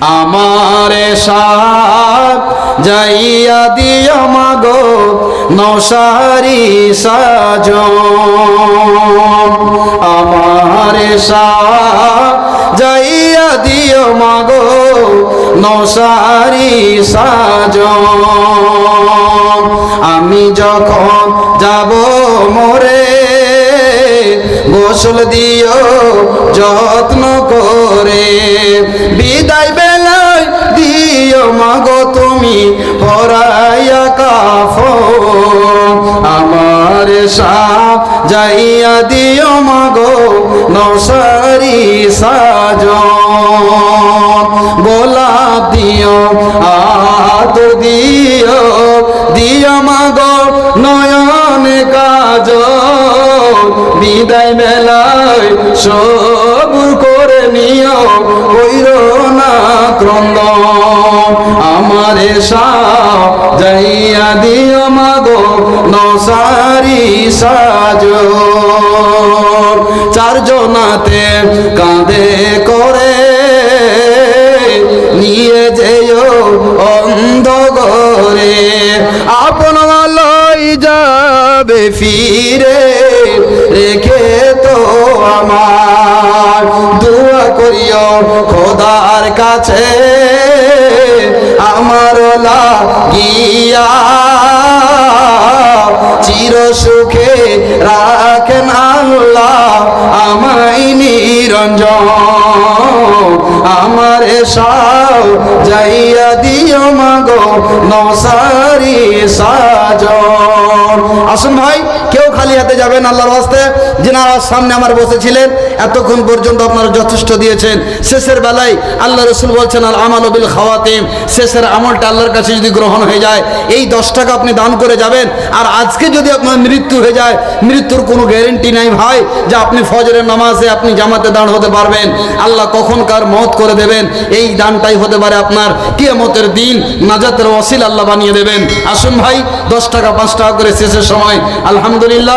আমারে সাপ যাইয়া দিও মাগো নসারি সাজ। আমারে সাপ যাইয়া দিও মাগো নসারি সাজ। আমি যখন যাব মোরে, গোসল দিও যত্ন করে। বিদায় পরাইয়া কাফ, আমার সাপ যাইয়া দিও মাগো নসারি সাজ গোলাপ দিও আদর দিও দিও মাগো নয়ন কাজ বিদায় সবুর আমার সাপ যাইয়া দিও মাগো নসারি সাজ চারজনাতে কাঁদে করে, নিয়ে যেও অন্ধ করে আপন লই যাবে ফিরে, রেখে তো আমার। দোয়া করিও খোদার কাছে। আমার লাগিয়া চির সুখে রাখেন আল্লাহ আমায় নিরঞ্জন। আমার সাও যাইয়া দিও মাগো নসারি সাজন। আসুন ভাই খালি হাতে যাবেন আল্লাহর হস্তে। যিনারা সামনে আমার বসেছিলেন এতক্ষণ পর্যন্ত আপনারা যথেষ্ট দিয়েছেন। শেষের বেলায় আল্লাহ রসুল বলছেন, আল আমাল বিল খাওয়াতিম। শেষের আমলটা আল্লাহর কাছে যদি গ্রহণ হয়ে যায়, এই দশ টাকা আপনি দান করে যাবেন। আর আজকে যদি আপনার মৃত্যু হয়ে যায়, মৃত্যুর কোনো গ্যারেন্টি নাই ভাই যে আপনি ফজরের নামাজে আপনি জামাতে দান হতে পারবেন। আল্লাহ কখন কার মত করে দেবেন, এই দানটাই হতে পারে আপনার কিয়ামতের দিন। নাজাতের অসিল আল্লাহ বানিয়ে দেবেন। আসুন ভাই, দশ টাকা, পাঁচ টাকা করে শেষের সময়, আলহামদুলিল্লাহ